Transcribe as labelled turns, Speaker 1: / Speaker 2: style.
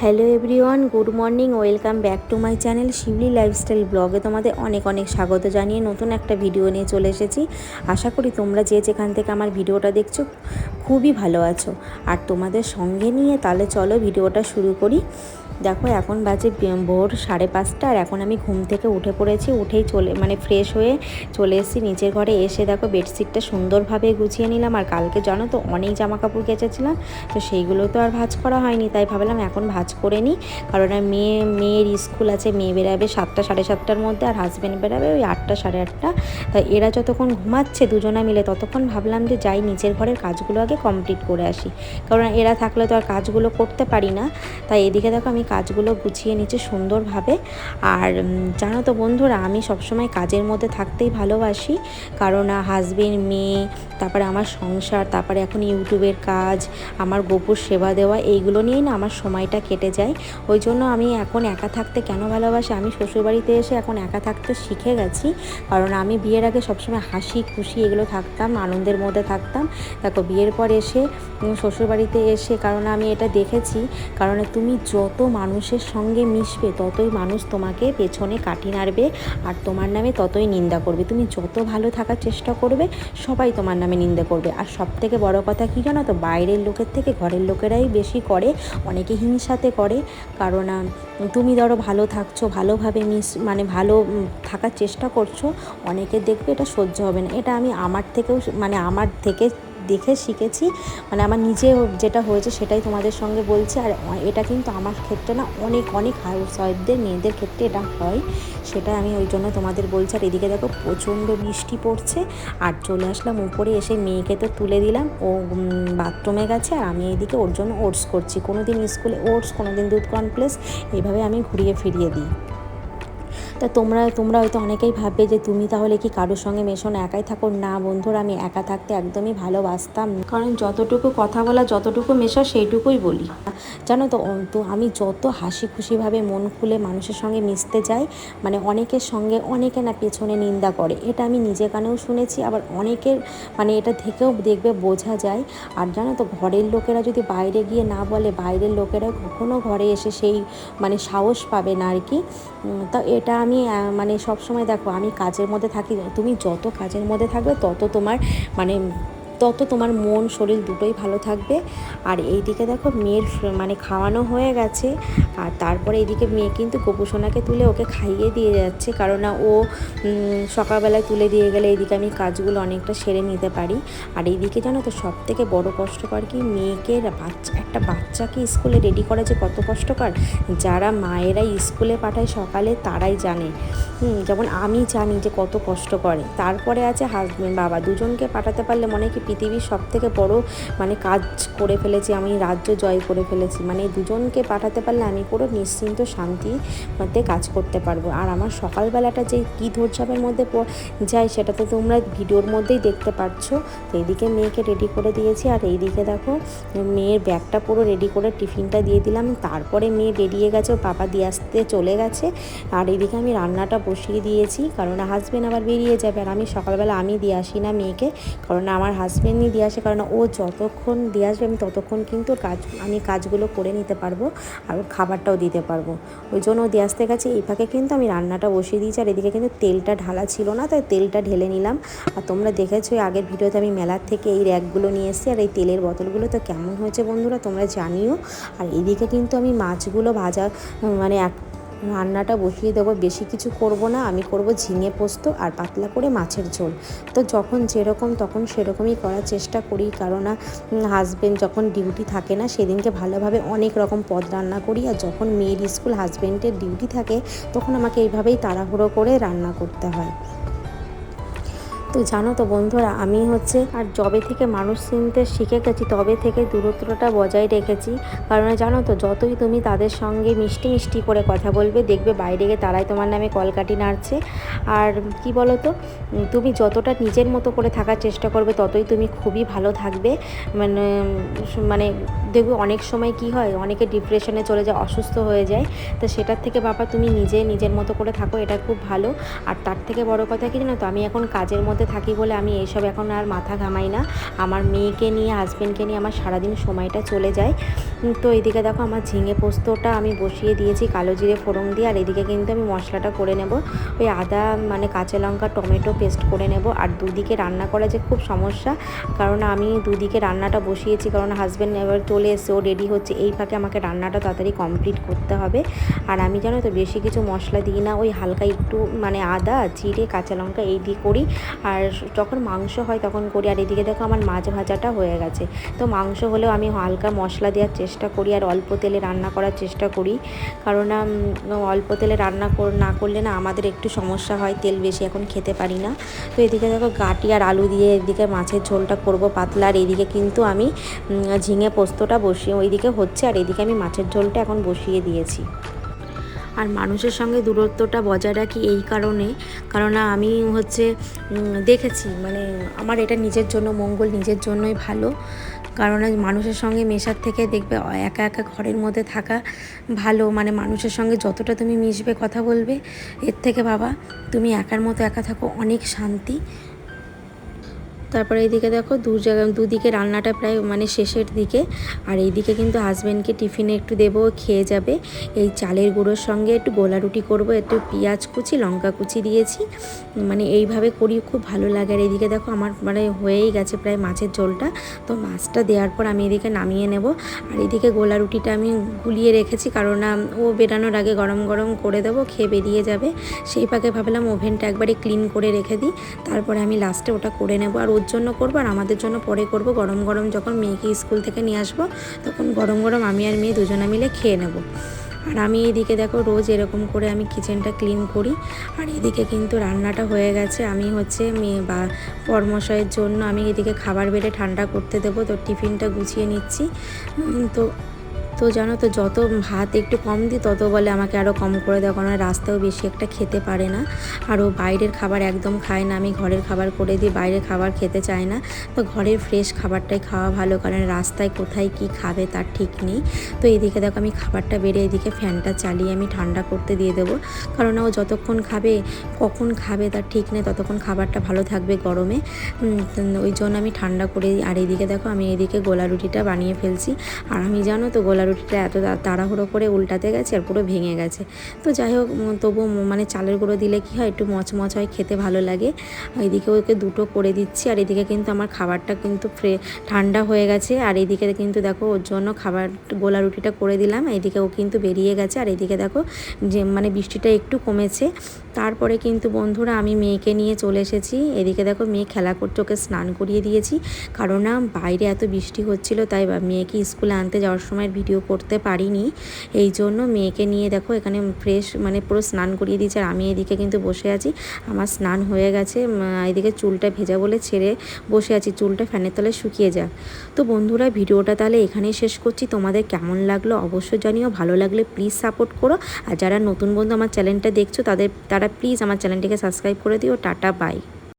Speaker 1: Hello everyone, good morning, welcome back to my channel Shibli lifestyle ব্লগে তোমাদের অনেক অনেক স্বাগত জানিয়ে নতুন একটা ভিডিও নিয়ে চলে এসেছি। আশা করি তোমরা যে যেখান থেকে আমার ভিডিওটা দেখছ, খুবই ভালো আছো। আর তোমাদের সঙ্গে নিয়ে তাহলে চলো ভিডিওটা শুরু করি। দেখো, এখন বাজে ভোর সাড়ে পাঁচটা আর এখন আমি ঘুম থেকে উঠে পড়েছি, উঠেই চলে মানে ফ্রেশ হয়ে চলে এসেছি নিচের ঘরে। এসে দেখো বেডশিটটা সুন্দরভাবে গুছিয়ে নিলাম আর কালকে জানো তো অনেক জামা কাপড় কেচেছিলাম, তো সেইগুলো তো আর ভাজ করা হয়নি, তাই ভাবলাম এখন ভাজ করে নিই। কারণ মেয়ে, মেয়ের স্কুল আছে, মেয়ে বেরাবে সাতটা, সাড়ে সাতটার মধ্যে আর হাজব্যান্ড বেরাবে ওই আটটা, সাড়ে আটটা। তাই এরা যতক্ষণ ঘুমাচ্ছে দুজনা মিলে ততক্ষণ ভাবলাম যে যাই নিচের ঘরের কাজগুলো আগে কমপ্লিট করে আসি। কারণ এরা থাকলে তো আর কাজগুলো করতে পারি না। তাই এদিকে দেখো আমি কাজগুলো গুছিয়ে নিচ্ছে সুন্দরভাবে। আর জানো তো বন্ধুরা, আমি সবসময় কাজের মধ্যে থাকতেই ভালোবাসি। কারণ হাজবেন্ড মেয়ে, তারপরে আমার সংসার, তারপরে এখন ইউটিউবের কাজ, আমার গোপুর সেবা দেওয়া, এইগুলো নিয়েই না আমার সময়টা কেটে যায়। ওই জন্য আমি এখন একা থাকতে কেন ভালোবাসি? আমি শ্বশুরবাড়িতে এসে এখন একা থাকতে শিখে গেছি। কারণ, আমি বিয়ের আগে সবসময় হাসি, খুশি এগুলো থাকতাম, আনন্দের মধ্যে থাকতাম। দেখো, বিয়ের পর এসে শ্বশুরবাড়িতে এসে, কারণ, আমি এটা দেখেছি। কারণ, তুমি যত মানুষের সঙ্গে মিশবে, ততই মানুষ তোমাকে পেছনে কাটি নাড়বে আর তোমার নামে ততই নিন্দা করবে। তুমি যত ভালো থাকার চেষ্টা করবে, সবাই তোমার নামে নিন্দা করবে। আর সব থেকে বড় কথা কী জানো তো, বাইরের লোকের থেকে ঘরের লোকেরাই বেশি করে, অনেকে হিংসাতে করে। কারণ তুমি ধরো ভালো থাকছো, ভালোভাবে মিস মানে ভালো থাকার চেষ্টা করছ, অনেকে দেখবে এটা সহ্য হবে না। এটা আমি আমার থেকেও মানে আমার থেকে দেখে শিখেছি। মানে আমার নিজে যেটা হয়েছে সেটাই তোমাদের সঙ্গে বলছি। আর এটা কিন্তু আমার ক্ষেত্রে না অনেক অনেক হাউস ওয়াইফদের মেয়েদের ক্ষেত্রে এটা হয়। সেটা আমি ওই জন্য তোমাদের বলছি। আর এদিকে দেখো প্রচণ্ড বৃষ্টি পড়ছে। আর চলে আসলাম উপরে এসে মেয়েকে তো তুলে দিলাম। ও বাথরুমে গেছে। আর আমি এদিকে ওর জন্য ওটস করছি। কোনো দিন স্কুলে ওটস কোনো দিন দুধ কর্নফ্লেক্স এইভাবে আমি ঘুরিয়ে ফিরিয়ে দিই। তা তোমরা তোমরা হয়তো অনেকেই ভাববে যে তুমি তাহলে কি কারোর সঙ্গে মেশো না একাই থাকো? না বন্ধুরা, আমি একা থাকতে একদমই ভালোবাসতাম কারণ যতটুকু কথা বলা, যতটুকু মেশা, সেইটুকুই বলি। জানো তো তো আমি যত হাসি খুশিভাবে মন খুলে মানুষের সঙ্গে মিশতে যাই মানে অনেকের সঙ্গে অনেকে না পেছনে নিন্দা করে। এটা আমি নিজে কানেও শুনেছি, আবার অনেকের মানে এটা থেকেও দেখবে বোঝা যায়। আর জানো তো, ঘরের লোকেরা যদি বাইরে গিয়ে না বলে, বাইরের লোকেরা কখনো ঘরে এসে সেই মানে সাহস পাবে না আর কি। তো এটা আমি মানে সব সময় দেখো, আমি কাজের মধ্যে থাকি, তুমি যত কাজের মধ্যে থাকবে, তত তোমার মানে তত তোমার মন, শরীর দুটোই ভালো থাকবে। আর এইদিকে দেখো মেয়ের মানে খাওয়ানো হয়ে গেছে। আর তারপরে এইদিকে মেয়ে কিন্তু গোপুসোনাকে তুলে ওকে খাইয়ে দিয়ে যাচ্ছে। কারণ না, ও সকালবেলায় তুলে দিয়ে গেলে এইদিকে আমি কাজগুলো অনেকটা সেরে নিতে পারি। আর এইদিকে জানো তো সব থেকে বড়ো কষ্টকর কি, মেয়েকে বাচ্চা, একটা বাচ্চাকে স্কুলে রেডি করা যে কত কষ্টকর। যারা মায়েরা স্কুলে পাঠায় সকালে, তারাই জানে। যেমন আমি জানি যে কত কষ্ট করে। তারপরে আছে হাজবেন্ড, বাবা। দুজনকে পাঠাতে পারলে মনে কি পৃথিবীর সব থেকে বড় মানে কাজ করে ফেলেছি, আমি রাজ্য জয় করে ফেলেছি। মানে দুজনকে পাঠাতে পারলে আমি পুরো নিশ্চিন্ত শান্তি মধ্যে কাজ করতে পারব। আর আমার সকালবেলাটা যে কী ধৈর্যের মধ্যে যায় সেটা তো তোমরা ভিডিওর মধ্যেই দেখতে পাচ্ছ তো এইদিকে মেয়েকে রেডি করে দিয়েছি, আর এইদিকে দেখো মেয়ের ব্যাগটা পুরো রেডি করে টিফিনটা দিয়ে দিলাম। তারপরে মেয়ে বেরিয়ে গেছে, ও পাপা দিয়ে আসতে চলে গেছে। আর এদিকে আমি রান্নাটা বসিয়ে দিয়েছি, কারণ হাজব্যান্ড আবার বেরিয়ে যাবে। আর আমি সকালবেলা আমি দিয়ে আসি না মেয়েকে, কারণ আমার হাজব্যান্ডই দিয়ে আসে কারণ ও যতক্ষণ দিয়ে আসবে আমি ততক্ষণ কিন্তু কাজ, আমি কাজগুলো করে নিতে পারব আর খাবারটাও দিতে পারব। ওই জন্য ও দিয়ে আসতে গেছে। এই ফাঁকে কিন্তু আমি রান্নাটা বসিয়ে দিয়েছি আর এদিকে কিন্তু তেলটা ঢালা ছিল না, তাই তেলটা ঢেলে নিলাম। আর তোমরা দেখেছ আগের ভিডিওতে আমি মেলার থেকে এই র্যাকগুলো নিয়ে এসেছি আর এই তেলের বোতলগুলো তো কেমন হয়েছে বন্ধুরা তোমরা জানিও। আর এদিকে কিন্তু আমি মাছগুলো ভাজা মানে এক রান্নাটা বসিয়ে দেবো। বেশি কিছু করব না, আমি করব ঝিঙে পোস্ত আর পাতলা করে মাছের ঝোল। তো যখন যেরকম তখন সেরকমই করার চেষ্টা করি কারণ হাজব্যান্ড যখন ডিউটি থাকে না, সেদিনকে ভালোভাবে অনেক রকম পদ রান্না করি আর যখন মেয়ের স্কুল হাজব্যান্ডের ডিউটি থাকে, তখন আমাকে এইভাবেই তাড়াহুড়ো করে রান্না করতে হয়। তো জানো তো বন্ধুরা, আমি হচ্ছে আর জবে থেকে মানুষ চিনতে শিখে গেছি, তবে থেকে দূরত্বটা বজায় রেখেছি। কারণ জানো তো, যতই তুমি তাদের সঙ্গে মিষ্টি মিষ্টি করে কথা বলবে, দেখবে বাইরে গিয়ে তারাই তোমার নামে কলকাটি নাড়ছে। আর কি বলো তো তুমি যতটা নিজের মতো করে থাকার চেষ্টা করবে, ততই তুমি খুবই ভালো থাকবে। মানে মানে দেখবে অনেক সময় কি হয়, অনেকে ডিপ্রেশনে চলে যায়, অসুস্থ হয়ে যায়। তো সেটার থেকে বাবা, তুমি নিজে নিজের মতো করে থাকো, এটা খুব ভালো। আর তার থেকে বড় কথা কি জানো তো, আমি এখন কাজের মধ্যে থাকি বলে আমি এইসব এখন আর মাথা ঘামাই না। আমার মেয়েকে নিয়ে হাজব্যান্ডকে নিয়ে আমার সারাদিন সময়টা চলে যায়। তো এদিকে দেখো আমার ঝিঙে পোস্তটা আমি বসিয়ে দিয়েছি, কালো জিরে ফোড়ন দিয়ে, আর এদিকে কিন্তু আমি মশলাটা করে নেব। ওই আদা মানে কাঁচা লঙ্কা, টমেটো পেস্ট করে নেব। আর দুদিকে রান্না করা যে খুব সমস্যা, কারণ আমি দুদিকে রান্নাটা বসিয়েছি, কারণ হাজব্যান্ড এবার চলে এসছে, ও রেডি হচ্ছে। এই ফাঁকে আমাকে রান্নাটা তাড়াতাড়ি কমপ্লিট করতে হবে। আর আমি জানো তো, বেশি কিছু মশলা দিই না, ওই হালকা একটু মানে আদা, জিরে, কাঁচা লঙ্কা, এই দিয়ে করি। আর যখন মাংস হয় তখন করি। আর এদিকে দেখো আমার মাছ ভাজাটা হয়ে গেছে। তো মাংস হলেও আমি হালকা মশলা দেওয়ার চেষ্টা করি আর অল্প তেলে রান্না করার চেষ্টা করি। কারণ অল্প তেলে রান্না না করলে না আমাদের একটু সমস্যা হয়, তেল বেশি এখন খেতে পারি না। তো এদিকে দেখো গাটি আর আলু দিয়ে এদিকে মাছের ঝোলটা করব পাতলা। আর এদিকে কিন্তু আমি ঝিঙে পোস্তটা বসিয়ে, ওইদিকে হচ্ছে আর এদিকে আমি মাছের ঝোলটা এখন বসিয়ে দিয়েছি। আর মানুষের সঙ্গে দূরত্বটা বজায় রাখি এই কারণে। কারণ আমি হচ্ছে দেখেছি মানে আমার এটা নিজের জন্য, মঙ্গল নিজের জন্যই ভালো। কারণ মানুষের সঙ্গে মেশার থেকে দেখবে একা একা ঘরের মধ্যে থাকা ভালো। মানে মানুষের সঙ্গে যতটা তুমি মিশবে, কথা বলবে, এর থেকে বাবা, তুমি একার মতো একা থাকো, অনেক শান্তি। তারপরে এইদিকে দেখো দু জায়গা দুদিকে রান্নাটা প্রায় মানে শেষের দিকে। আর এইদিকে কিন্তু হাজব্যান্ডকে টিফিনে একটু দেবো খেয়ে যাবে। এই চালের গুঁড়োর সঙ্গে একটু গোলা রুটি করব, একটু পেঁয়াজ কুচি, লঙ্কা কুচি দিয়েছি। মানে এইভাবে করি খুব ভালো লাগে। আর এইদিকে দেখো আমার মানে হয়েই গেছে প্রায় মাছের ঝোলটা। তো মাছটা দেওয়ার পর আমি এদিকে নামিয়ে নেব। আর এদিকে গোলা রুটিটা আমি গুলিয়ে রেখেছি, কারণ ও বেরানোর আগে গরম গরম করে দেবো, খেয়ে বেরিয়ে যাবে। সেই পাকে ভাবলাম ওভেনটা একবারে ক্লিন করে রেখে দিই। তারপরে আমি লাস্টে ওটা করে নেব। আর ওর জন্য করব আর আমাদের জন্য পরে করব। গরম গরম যখন মেয়েকে স্কুল থেকে নিয়ে আসব, তখন গরম গরম আমি আর মেয়ে দুজনে মিলে খেয়ে নেব। আর আমি এদিকে দেখো রোজ এরকম করে আমি কিচেনটা ক্লিন করি। আর এদিকে কিন্তু রান্নাটা হয়ে গেছে। আমি হচ্ছে মেয়ে বা পরমশাইয়ের জন্য আমি এদিকে খাবার বেড়ে ঠান্ডা করতে দেবো। তো টিফিনটা গুছিয়ে নিচ্ছি। তো তো জানো তো, যত ভাত একটু কম দিই, তত বলে আমাকে আরও কম করে দাও, কারণ রাস্তাও বেশি একটা খেতে পারে না। আর ও বাইরের খাবার একদম খায় না, আমি ঘরের খাবার করে দিই, বাইরের খাবার খেতে চায় না। তো ঘরের ফ্রেশ খাবারটাই খাওয়া ভালো, কারণ রাস্তায় কোথায় কি খাবে তার ঠিক নেই। তো এদিকে দেখো আমি খাবারটা বেড়ে এদিকে ফ্যানটা চালিয়ে আমি ঠান্ডা করতে দিয়ে দেবো। কারণ ও যতক্ষণ খাবে, কখন খাবে তার ঠিক নেই, ততক্ষণ খাবারটা ভালো থাকবে গরমে। ওই জন্য আমি ঠান্ডা করে। আর এদিকে দেখো আমি এদিকে গোলা রুটিটা বানিয়ে ফেলছি। আর আমি জানো তো, গোলা রুটিটা এত তাড়াহুড়ো করে উল্টাতে গেছে আর পুরো ভেঙে গেছে। তো যাই হোক তবু মানে চালের গুঁড়ো দিলে কি হয়, একটু মচমচ হয়, খেতে ভালো লাগে। এদিকে ওকে দুটো করে দিচ্ছি, আর এদিকে কিন্তু আমার খাবারটা কিন্তু ফ্রে ঠান্ডা হয়ে গেছে। আর এদিকে কিন্তু দেখো, ওর জন্য খাবার গোলা রুটিটা করে দিলাম। এদিকে ও কিন্তু বেরিয়ে গেছে, আর এদিকে দেখো, যে মানে বৃষ্টিটা একটু কমেছে। তারপরে কিন্তু বন্ধুরা, আমি মেয়েকে নিয়ে চলে এসেছি। এদিকে দেখো, মেয়ে খেলা করতে ওকে স্নান করিয়ে দিয়েছি। কারণ বাইরে এত বৃষ্টি হচ্ছিল, তাই মেয়েকে স্কুলে আনতে যাওয়ার সময় ভিডিও করতে পারিনি। এই জন্য মেয়েকে নিয়ে দেখো এখানে ফ্রেশ মানে পুরো স্নান করিয়ে দিয়েছে। আর আমি এদিকে কিন্তু বসে আছি। আমার স্নান হয়ে গেছে। এদিকে চুলটা ভেজা বলে ছেড়ে বসে আছি। চুলটা ফ্যানের তলায় শুকিয়ে যাক। তো বন্ধুরা, ভিডিওটা তাহলে এখানেই শেষ করছি। তোমাদের কেমন লাগল অবশ্যই জানিও। ভালো লাগলে প্লিজ সাপোর্ট করো। আর যারা নতুন বন্ধু আমার চ্যানেলটা দেখছ, তাদের, তারা প্লিজ আমার চ্যানেলটিকে সাবস্ক্রাইব করে দিও। Tata bye